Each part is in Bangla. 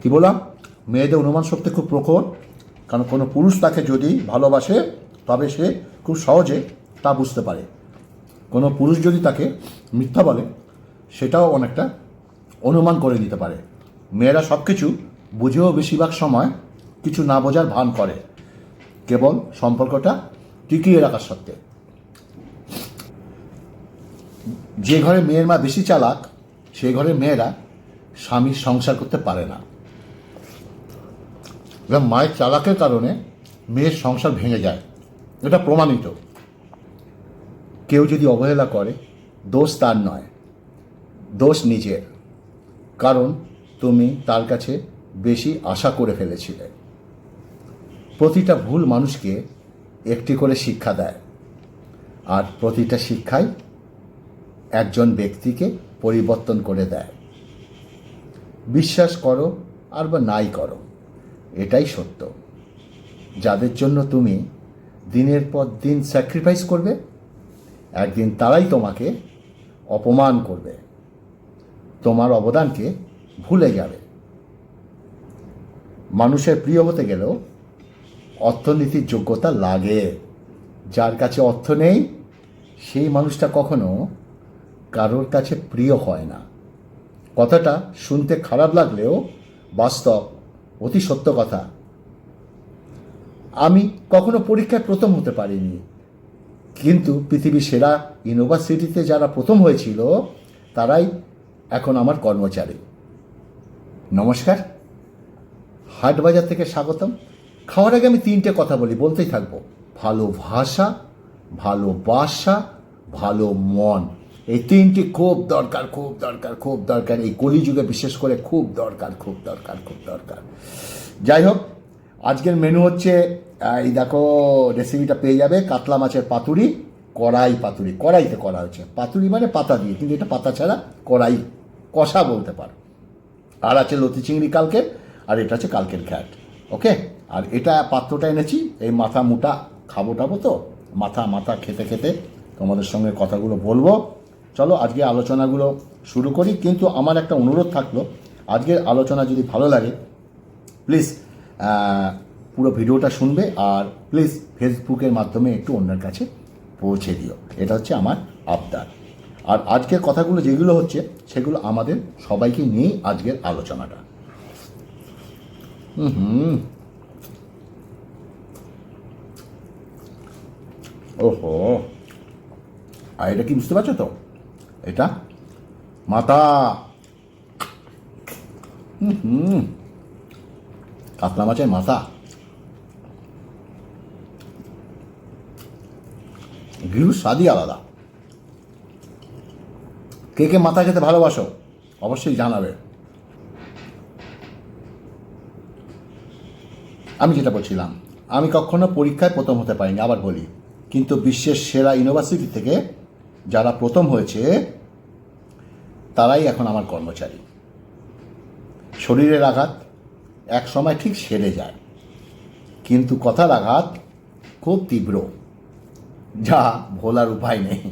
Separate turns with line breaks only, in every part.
কি বললাম? মেয়েদের অনুমান শক্তি খুব প্রখর, কারণ কোনো পুরুষ তাকে যদি ভালোবাসে, তবে সে খুব সহজে তা বুঝতে পারে। কোনো পুরুষ যদি তাকে মিথ্যা বলে, সেটাও অনেকটা অনুমান করে নিতে পারে। মেয়েরা সব কিছু বুঝেও বেশিরভাগ সময় কিছু না বোঝার ভান করে, কেবল সম্পর্কটা টিকিয়ে রাখার সত্ত্বে। যে ঘরে মেয়ের মা বেশি চালাক সেই ঘরে মেয়েরা স্বামীর সংসার করতে পারে না। এবং মায়ের চালাকের কারণে মেয়ের সংসার ভেঙে যায়। এটা প্রমাণিত। কেউ যদি অবহেলা করে, দোষ তার নয়, দোষ নিজের। কারণ তুমি তার কাছে বেশি আশা করে ফেলেছিলে। প্রতিটা ভুল মানুষকে একটি করে শিক্ষা দেয়। আর প্রতিটা শিক্ষাই একজন ব্যক্তিকে পরিবর্তন করে দেয়। বিশ্বাস করো আর বা নাই করো। এটাই সত্য। যাদের জন্য তুমি দিনের পর দিন স্যাক্রিফাইস করবে, একদিন তারাই তোমাকে অপমান করবে। তোমার অবদানকে ভুলে যাবে। মানুষের প্রিয় হতে গেলেও অর্থনীতির যোগ্যতা লাগে। যার কাছে অর্থ নেই, সেই মানুষটা কখনো কারোর কাছে প্রিয় হয় না। কথাটা শুনতে খারাপ লাগলেও বাস্তব অতি সত্য কথা। আমি কখনো পরীক্ষায় প্রথম হতে পারিনি। কিন্তু পৃথিবীর সেরা ইউনিভার্সিটিতে যারা প্রথম হয়েছিল, তারাই এখন আমার কর্মচারী। নমস্কার। হাটবাজার থেকে স্বাগতম। খাওয়ার আগে আমি তিনটে কথা বলি, বলতেই থাকব। ভালো ভাষা ভালোবাসা ভালো মন। এই তিনটি খুব দরকার খুব দরকার খুব দরকার। এই কলিযুগে বিশেষ করে খুব দরকার খুব দরকার খুব দরকার। যাই হোক, আজকের মেনু হচ্ছে এই দেখো রেসিপিটা পেয়ে যাবে, কাতলা মাছের পাতুরি, কড়াই পাতুরি। কড়াইতে করা হয়েছে পাতুরি মানে পাতা দিয়ে, কিন্তু এটা পাতা ছাড়া কড়াই, কষা বলতে পারো। আর আছে লতি চিংড়ি কালকে আর এটা হচ্ছে কালকের ঘ্যাট। ওকে? আর এটা পাত্রটা এনেছি, এই মাথা মুটা খাব টাবো তো? মাথা মাথা খেতে খেতে তোমাদের সঙ্গে কথাগুলো বলব। চলো আজকে আলোচনাগুলো শুরু করি, কিন্তু আমার একটা অনুরোধ থাকল, আজকের আলোচনা যদি ভালো লাগে প্লিজ পুরো ভিডিওটা শুনবে আর প্লিজ ফেসবুকের মাধ্যমে একটু অন্যের কাছে পৌঁছে দিও। এটা হচ্ছে আমার আবদার। আর আজকের কথাগুলো যেগুলো হচ্ছে, সেগুলো আমাদের সবাইকে নিয়েই আজকের আলোচনাটা। হুম। ওহো। আর এটা কি বুঝতে পারছ তো? এটা? মাথা হুম কাতলা মাছের মাথা। গৃহ স্বাদই আলাদা। কে কে মাথা খেতে ভালোবাসো, অবশ্যই জানাবে। আমি যেটা বলছিলাম, আমি কখনো পরীক্ষায় প্রথম হতে পারিনি, আবার বলি। কিন্তু বিশ্বের সেরা ইউনিভার্সিটি থেকে যারা প্রথম হয়েছে তারাই এখন আমার কর্মচারী। শরীরের আঘাত এক সময় ঠিক সেরে যায়, কিন্তু কথার আঘাত খুব তীব্র, যা ভোলার উপায় নেই।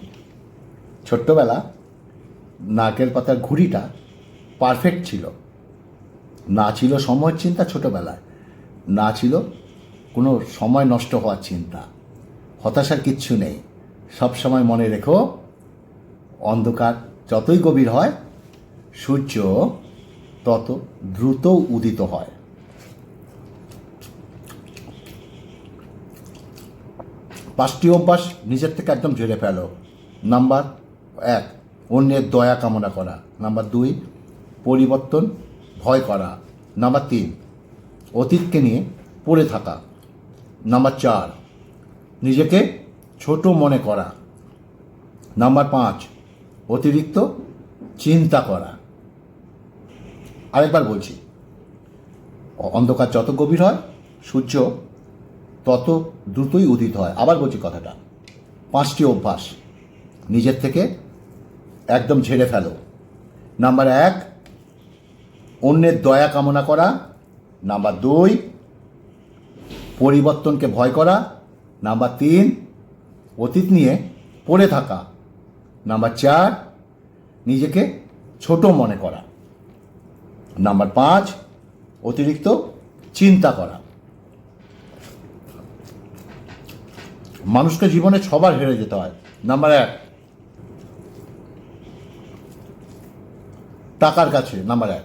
ছোট্টবেলা নারকেল পাতার ঘুড়িটা পারফেক্ট ছিল। না ছিল সময়ের চিন্তা ছোটবেলায়, না ছিল কোনো সময় নষ্ট হওয়ার চিন্তা। হতাশার কিচ্ছু নেই। সব সময় মনে রেখো, অন্ধকার যতই গভীর হয়, সূর্য তত দ্রুত উদিত হয়। পাঁচটি অভ্যাস নিজের থেকে একদম ঝেড়ে ফেলো। নাম্বার এক, অন্যের দয়া কামনা করা। নাম্বার দুই, পরিবর্তন ভয় করা। নাম্বার তিন, অতীতকে নিয়ে পড়ে থাকা। নাম্বার চার, নিজেকে ছোট মনে করা। নাম্বার পাঁচ অতিরিক্ত চিন্তা করা। আরেকবার বলছি, অন্ধকার যত গভীর হয়, সূর্য তত দ্রুতই উদিত হয়। আবার বলছি কথাটা, পাঁচটি অভ্যাস নিজের থেকে একদম ঝেড়ে ফেলো। নাম্বার এক, অন্যের দয়া কামনা করা। নাম্বার দুই, পরিবর্তনকে ভয় করা। নাম্বার তিন, অতীত নিয়ে পড়ে থাকা। নাম্বার চার, নিজেকে ছোট মনে করা। নাম্বার পাঁচ, অতিরিক্ত চিন্তা করা। মানুষকে জীবনে ছবার হেরে যেতে হয়। নাম্বার এক, টাকার কাছে। নাম্বার এক।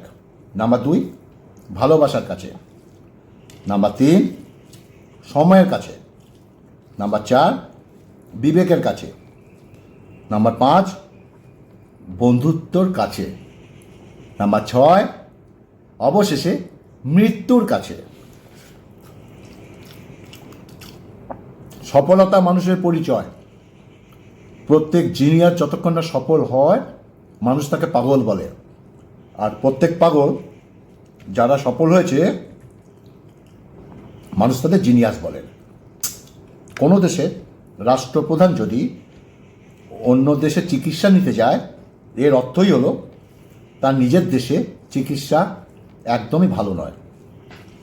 নাম্বার দুই, ভালোবাসার কাছে। নাম্বার তিন, সময়ের কাছে। নাম্বার চার, বিবেকের কাছে। নাম্বার পাঁচ, বন্ধুত্বর কাছে। নাম্বার ছয়, অবশেষে মৃত্যুর কাছে। সফলতা মানুষের পরিচয়। প্রত্যেক জিনিয়ার যতক্ষণ না সফল হয়, মানুষ তাকে পাগল বলে। আর প্রত্যেক পাগল যারা সফল হয়েছে, মানুষ তাদের জিনিয়াস বলেন কোনো দেশে রাষ্ট্রপ্রধান যদি অন্য দেশে চিকিৎসা নিতে যায়, এর অর্থই হলো তার নিজের দেশে চিকিৎসা একদমই ভালো নয়।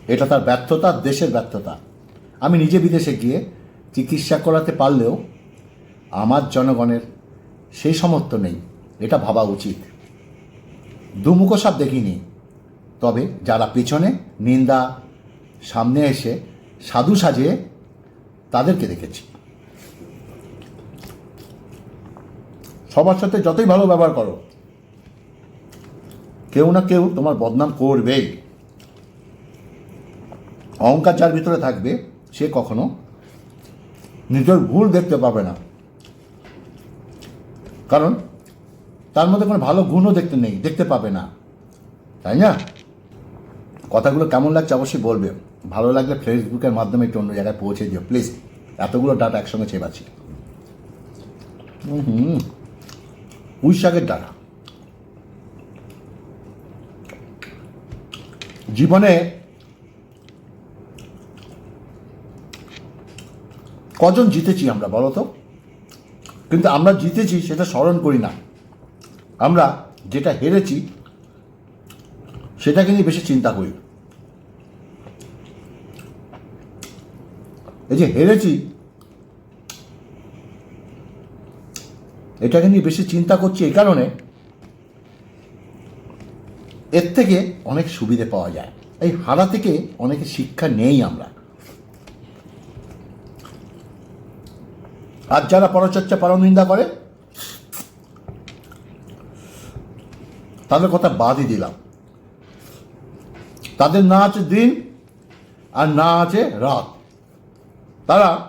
এটা তার ব্যর্থতা, দেশের ব্যর্থতা। আমি নিজে বিদেশে গিয়ে চিকিৎসা করাতে পারলেও আমার জনগণের সেই সমর্থ নেই, এটা ভাবা উচিত। দুমুখ সাপ দেখিনি, তবে যারা পেছনে নিন্দা, সামনে এসে সাধু সাজিয়ে তাদেরকে দেখেছি। সবার সাথে যতই ভালো ব্যবহার করো, কেউ না কেউ তোমার বদনাম করবেই। অহংকার যার ভিতরে থাকবে, সে কখনো নিজের ভুল দেখতে পাবে না। কারণ তার মধ্যে কোনো ভালো গুণও দেখতে নেই, দেখতে পাবে না। তাই না? কথাগুলো কেমন লাগছে অবশ্যই বলবে। ভালো লাগলে ফেসবুকের মাধ্যমে একটু অন্য জায়গায় পৌঁছে দিও। প্লিজ, এতগুলো ডাটা একসঙ্গে চেবাচ্ছি হুম। পুঁই শাকের জীবনে কজন জিতেছি আমরা বলো তো? কিন্তু আমরা জিতেছি সেটা স্মরণ করি না। আমরা যেটা হেরেছি, সেটাকে নিয়ে বেশি চিন্তা করি। এই যে হেরেছি এটাকে নিয়ে বেশি চিন্তা করছি এই কারণে এর থেকে অনেক সুবিধে পাওয়া যায়। এই হারা থেকে অনেকে শিক্ষা নেই আমরা। আর যারা পরচর্চা পরনিন্দা করে, তাদের কথা বাদই দিলাম। তাদের না আছে দিন আর না আছে রাত। তারা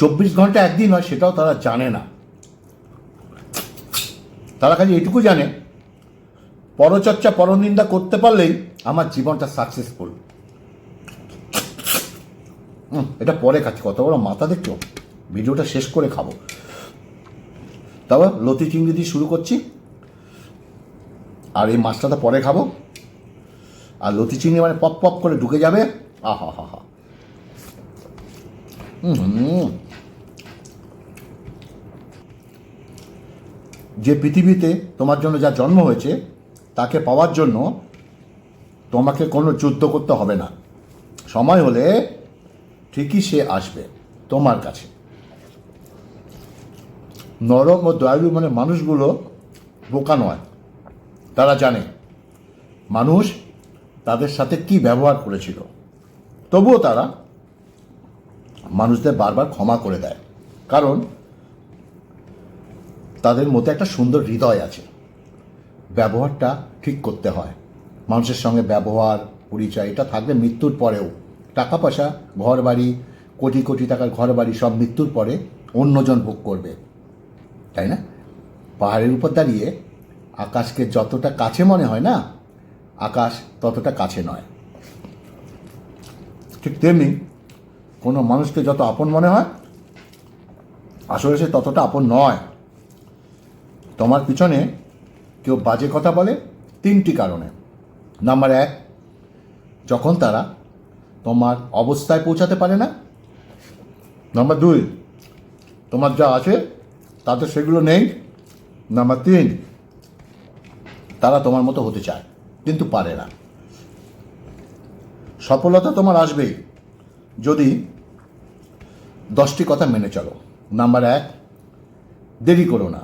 চব্বিশ ঘণ্টা একদিন হয়, সেটাও তারা জানে না। তারা খালি এটুকু জানে। পরচর্চা, পরনিন্দা করতে পারলেই আমার জীবনটা সাকসেসফুল এটা পরে খাচ্ছি, কত বড় মাথা দেখছ? ভিডিওটা শেষ করে খাব। তবে লতি চিংড়ি দিয়ে শুরু করছি। আর এই মাছটা তো পরে খাব। আর লতি চিংড়ি মানে পপ পপ করে ঢুকে যাবে। আহা হা হা। হুম। যে পৃথিবীতে তোমার জন্য যা জন্ম হয়েছে, তাকে পাওয়ার জন্য তোমাকে কোনো যুদ্ধ করতে হবে না। সময় হলে ঠিকই সে আসবে তোমার কাছে। নরম ও দয়ালু মানে মানুষগুলো বোকা নয়। তারা জানে, মানুষ তাদের সাথে কি ব্যবহার করেছিল। তবুও তারা মানুষদের বারবার ক্ষমা করে দেয়। কারণ তাদের মধ্যে একটা সুন্দর হৃদয় আছে। ব্যবহারটা ঠিক করতে হয়। মানুষের সঙ্গে ব্যবহার, পরিচয়, এটা থাকবে মৃত্যুর পরেও। টাকা পয়সা ঘর বাড়ি কোটি কোটি টাকার ঘর বাড়ি সব মৃত্যুর পরে অন্যজন ভোগ করবে। তাই না? পাহাড়ের উপর দাঁড়িয়ে আকাশকে যতটা কাছে মনে হয় না, আকাশ ততটা কাছে নয়। ঠিক তেমনি কোনো মানুষকে যত আপন মনে হয়, আসলে সে ততটা আপন নয়। তোমার পিছনে কেউ বাজে কথা বলে তিনটি কারণে। নাম্বার এক, যখন তারা তোমার অবস্থায় পৌঁছাতে পারে না। নাম্বার দুই, তোমার যা আছে তাতে সেগুলো নেই। নাম্বার তিন, তারা তোমার মতো হতে চায়, কিন্তু পারে না। সফলতা তোমার আসবেই যদি দশটি কথা মেনে চলো। নাম্বার এক, দেরি করো না।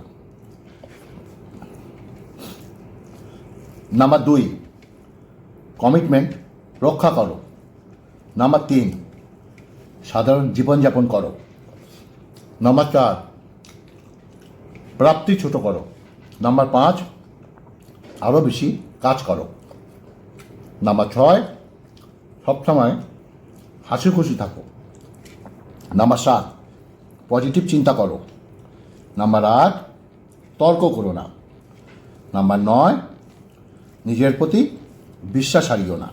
নাম্বার দুই কমিটমেন্ট রক্ষা করো। নাম্বার তিন, সাধারণ জীবনযাপন করো। নাম্বার চার, প্রাপ্তি ছোট করো। নাম্বার পাঁচ আরও বেশি কাজ করো। নাম্বার ছয়, সবসময় হাসি খুশি থাকো। নাম্বার সাত পজিটিভ চিন্তা করো। নাম্বার আট, তর্ক করো না। নাম্বার নয় নিজের প্রতি বিশ্বাস হারিও না।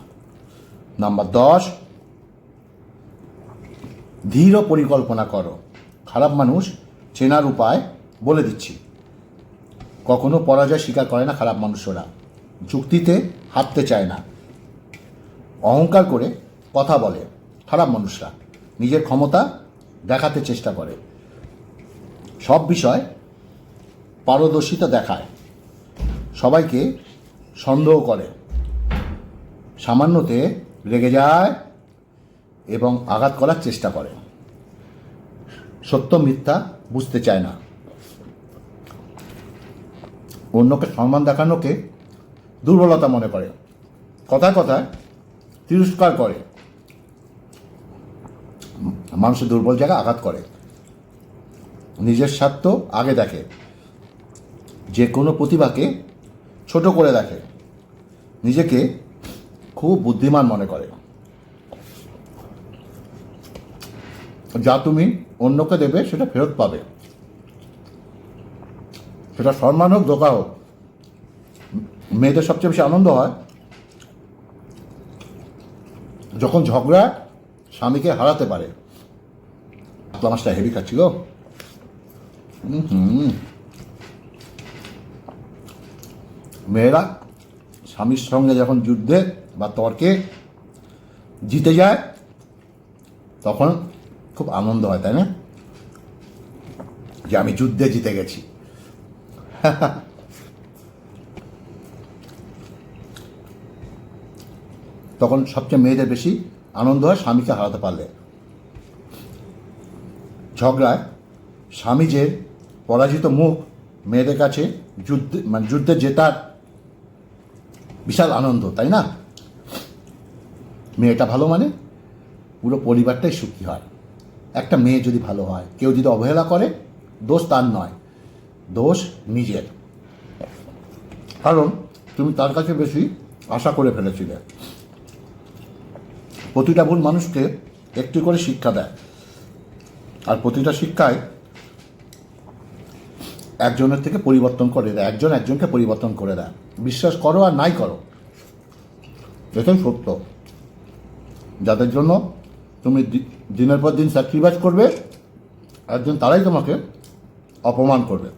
নাম্বার দশ, ধীর পরিকল্পনা করো। খারাপ মানুষ চেনার উপায় বলে দিচ্ছি। কখনো পরাজয় স্বীকার করে না খারাপ মানুষরা। যুক্তিতে হাঁটতে চায় না। অহংকার করে কথা বলে খারাপ মানুষরা। নিজের ক্ষমতা দেখাতে চেষ্টা করে। সব বিষয় পারদর্শিতা দেখায়। সবাইকে সন্দেহ করে। সামান্যতে রেগে যায় এবং আঘাত করার চেষ্টা করে। সত্য মিথ্যা বুঝতে চায় না। অন্যকে সম্মান দেখানোকে দুর্বলতা মনে করে। কথায় কথায় তিরস্কার করে। মানুষের দুর্বল জায়গায় আঘাত করে। নিজের স্বার্থ আগে দেখে। যে কোনো প্রতিভাকে ছোট করে দেখে। নিজেকে খুব বুদ্ধিমান মনে করে। যা তুমি অন্যকে দেবে, সেটা ফেরত পাবে। সেটা সম্মান হোক, ধোকা হোক। মেয়েদের সবচেয়ে বেশি আনন্দ হয় যখন ঝগড়া স্বামীকে হারাতে পারে। মাছটা হেভি খাচ্ছি গো। হুম। মেয়েরা স্বামীর সঙ্গে যখন যুদ্ধে বা তর্কে জিতে যায়, তখন খুব আনন্দ হয়, তাই না? যে আমি যুদ্ধে জিতে গেছি। তখন সবচেয়ে মেয়েদের বেশি আনন্দ হয় স্বামীকে হারাতে পারলে। ঝগড়ায় স্বামীজের পরাজিত মুখ মেয়েদের কাছে যুদ্ধে মানে যুদ্ধে জেতার বিশাল আনন্দ, তাই না? মেয়েটা ভালো মানে পুরো পরিবারটাই সুখী হয়। একটা মেয়ে যদি ভালো হয়, কেউ যদি অবহেলা করে, দোষ তার নয়, দোষ নিজের। কারণ তুমি তার কাছে বেশি আশা করে ফেলেছিলে। প্রতিটা ভুল মানুষকে একটি করে শিক্ষা দেয়। আর প্রতিটা শিক্ষায় একজনের থেকে পরিবর্তন করে দেয়, একজন একজনকে পরিবর্তন করে দেয়। বিশ্বাস করো আর নাই করো। এটাই সত্য। যাদের জন্য তুমি দিনের পর দিন স্যাক্রিফাইস করবে, একজন তারাই তোমাকে অপমান করবে।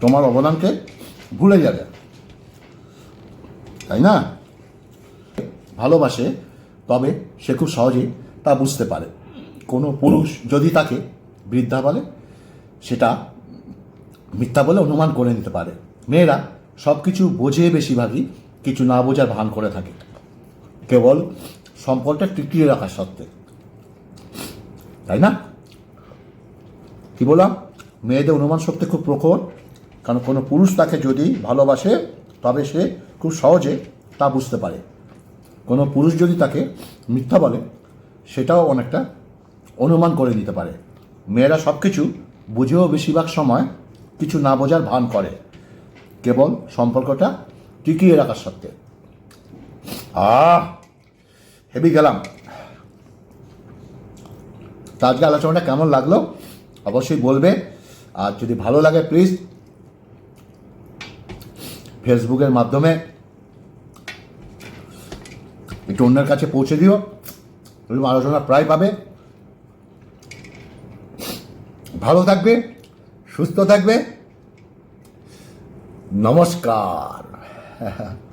তোমার অবদানকে ভুলে যাবে। তাই না? ভালোবাসে, তবে সে খুব সহজেই তা বুঝতে পারে। কোনো পুরুষ যদি তাকে বৃদ্ধা বলে, সেটা মিথ্যা বলে অনুমান করে নিতে পারে। মেয়েরা সব কিছু বোঝে বেশিরভাগই, কিছু না বোঝার ভান করে থাকে। কেবল সম্পদটা টিকিয়ে রাখার সত্ত্বে। তাই না? কি বললাম? মেয়েদের অনুমান শক্তি খুব প্রখর, কারণ কোনো পুরুষ তাকে যদি ভালোবাসে, তবে সে খুব সহজে তা বুঝতে পারে। কোনো পুরুষ যদি তাকে মিথ্যা বলে, সেটাও অনেকটা অনুমান করে নিতে পারে। মেয়েরা সব কিছু বুঝেও বেশিরভাগ সময় কিছু না বোঝার ভান করে। কেবল সম্পর্কটা টিকিয়ে রাখার সত্ত্বে। আহ হেভি গেলাম। তা আজকে আলোচনাটা কেমন লাগল? অবশ্যই বলবে। আর যদি ভালো লাগে প্লিজ ফেসবুকের মাধ্যমে একটু অন্যের কাছে পৌঁছে দিও। এরকম আলোচনা প্রায় পাবে। ভালো থাকবে, সুস্থ থাকবে। নমস্কার